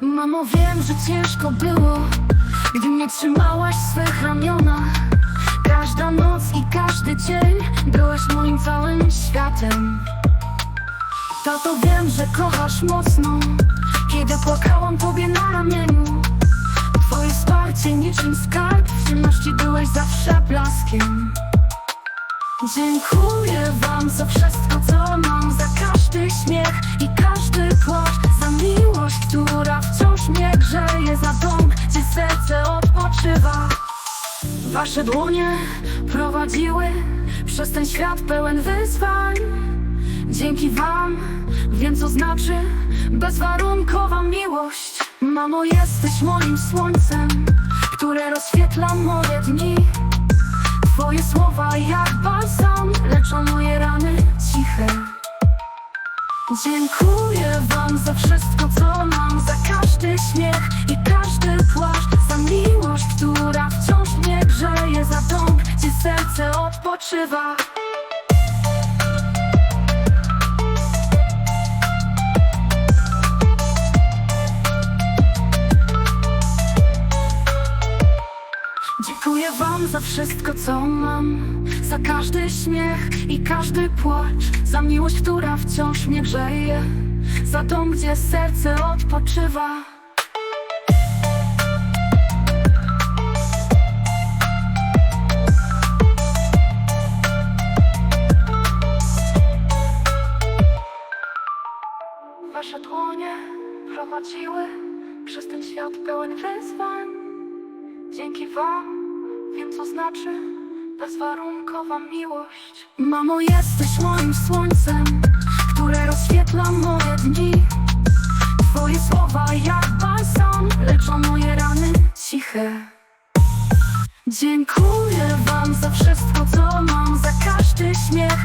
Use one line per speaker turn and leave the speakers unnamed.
Mamo, wiem, że ciężko było, gdy mnie trzymałaś w swych ramionach. Każda noc i każdy dzień byłeś moim całym światem. Tato, wiem, że kochasz mocno, kiedy płakałam tobie na ramieniu. Twoje wsparcie niczym skarb, w ciemności byłeś zawsze blaskiem. Dziękuję wam za wszystko, co mam Za każdy śmiech i każdy płacz Za miłość, która wciąż mnie grzeje Za dom, gdzie serce odpoczywa. Wasze dłonie prowadziły Przez ten świat pełen wyzwań. Dzięki wam wiem, co znaczy Bezwarunkowa miłość. Mamo, jesteś moim słońcem Które rozświetla moje dni. Twoje słowa jak Dziękuję wam za wszystko, co mam, za każdy śmiech i każdy płaszcz, za miłość, która wciąż mnie grzeje, za dom, gdzie serce odpoczywa. Dziękuję wam za wszystko, co mam. Za każdy śmiech i każdy płacz. Za miłość, która wciąż mnie grzeje. Za dom, gdzie serce odpoczywa. Wasze dłonie prowadziły przez ten świat pełen wyzwań Dzięki wam wiem co znaczy bezwarunkowa miłość. Mamo jesteś moim słońcem, które rozświetla moje dni. Twoje słowa jak balsam leczą moje rany ciche. Dziękuję wam za wszystko co mam Za każdy śmiech